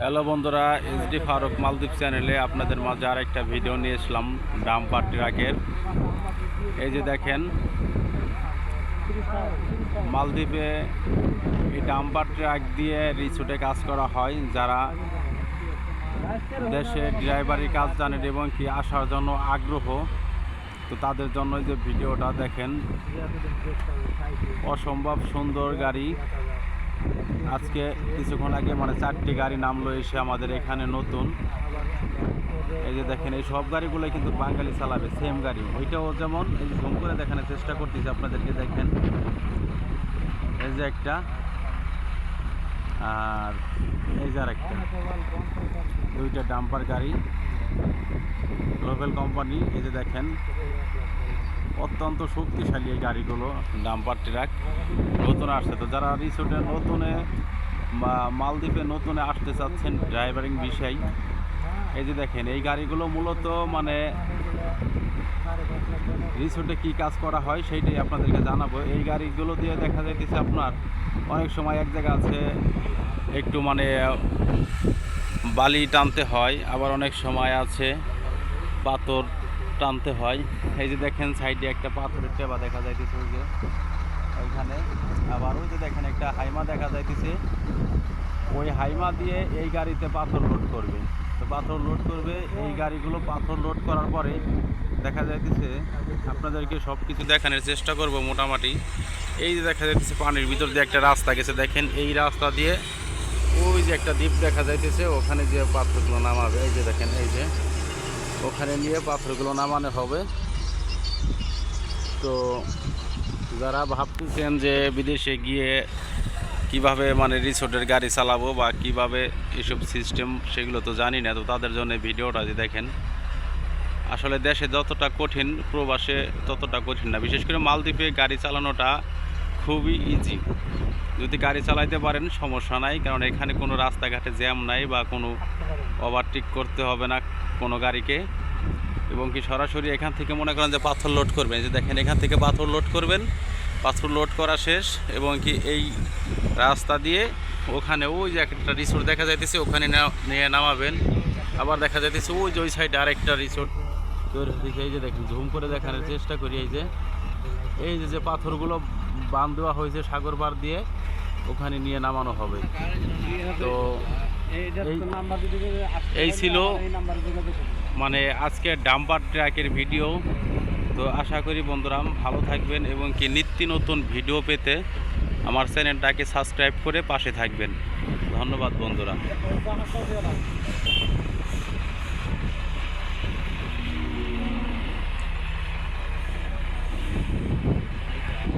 Hello বন্ধুরা SD Faruk মালদ্বীপ চ্যানেলে আপনাদের মাঝে আর একটা ভিডিও নিয়ে এসলাম ডাম্পার ট্রাকের। এই যে দেখেন, মালদ্বীপে এই ডাম্পার ট্রাক দিয়ে রিসোর্টে কাজ করা হয়, যারা দেশে ড্রাইভারি কাজ জানেন এবং কি আসার জন্য আগ্রহ, তো তাদের জন্য যে ভিডিওটা দেখেন। অসম্ভব সুন্দর গাড়ি। আজকে কিছুক্ষণ আগে মানে চারটি গাড়ি নামলো, এসে আমাদের এখানে নতুন। এই যে দেখেন, এই সব গাড়িগুলো কিন্তু বাঙালি চালাবে সেম গাড়ি। ওইটাও যেমন, এই জুম করে দেখানোর চেষ্টা করতেছি, আপনাদেরকে দেখেন। এই যে একটা, আর এই যে আর একটা দুইটা ডাম্পার গাড়ি। লোকাল কোম্পানি এই যে দেখেন। অত্যন্ত শক্তিশালী এই গাড়িগুলো। ডাম্পার ট্রাক নতুন আসছে। তো যারা রিসোর্টে নতুনে মালদ্বীপে নতুনে আসতে চাচ্ছেন ড্রাইভারিং বিষয়, এই যে দেখেন, এই গাড়িগুলো মূলত মানে রিসোর্টে কি কাজ করা হয় সেইটাই আপনাদেরকে জানাব। এই গাড়িগুলো দিয়ে দেখা যাইতেছে আপনার অনেক সময় এক জায়গা আছে, একটু মানে বালি টানতে হয়, আবার অনেক সময় আছে পাথর টানতে হয়। এই যে দেখেন সাইডে একটা পাথরের টেবা দেখা যাইতেছে ওই যে। ওইখানে। আবার ওই যে দেখেন একটা হাইমা দেখা যাইতেছে। ওই হাইমা দিয়ে এই গাড়িতে পাথর লোড করবে। তো পাথর লোড করবে, এই গাড়িগুলো পাথর লোড করার পরে দেখা যাইতেছে, আপনাদেরকে সব কিছু দেখানোর চেষ্টা করব মোটামুটি। এই যে দেখা যাইতেছে পানির ভিতর দিয়ে একটা রাস্তা গেছে। দেখেন এই রাস্তা দিয়ে ওই যে একটা দ্বীপ দেখা যাইতেছে, ওখানে যে পাথরগুলো নামাবে। এই যে দেখেন, এই যে। ওখানে নিয়ে পাথরগুলো নামানো হবে। তো যারা ভাবতেছেন যে বিদেশে গিয়ে কীভাবে মানে রিসোর্টের গাড়ি চালাবো বা কীভাবে এসব সিস্টেম, সেগুলো তো জানি না, তো তাদের জন্য ভিডিওটা যে দেখেন। আসলে দেশে যতটা কঠিন, প্রবাসে ততটা কঠিন না। বিশেষ করে মালদ্বীপে গাড়ি চালানোটা খুবই ইজি যদি গাড়ি চালাইতে পারেন, সমস্যা নাই, কারণ এখানে কোনো রাস্তাঘাটে জ্যাম নাই বা কোনো ওভারটেক করতে হবে না কোনো গাড়িকে। এবং কি সরাসরি এখান থেকে মনে করেন যে পাথর লোড করবেন। যে দেখেন এখান থেকে পাথর লোড করবেন। পাথর লোড করা শেষ এবং কি এই রাস্তা দিয়ে ওখানে ওই যে একটা রিসোর্ট দেখা যাইতেছে ওখানে নিয়ে নামাবেন। আবার দেখা যাইতেছে ওই যে ওই সাইডে আরেকটা রিসোর্ট তো দেখি এই যে দেখেন ঝুম করে দেখানোর চেষ্টা করি এই যে। এই যে যে পাথরগুলো বাঁধ দেওয়া হয়েছে সাগর পার দিয়ে ওখানে নিয়ে নামানো হবে। তো এই ছিল মানে আজকে ডাম্বার ট্র্যাকের ভিডিও। তো আশা করি বন্ধুরা ভালো থাকবেন এবং কি নিত্য নতুন ভিডিও পেতে আমার চ্যানেলটাকে সাবস্ক্রাইব করে পাশে থাকবেন। ধন্যবাদ বন্ধুরা।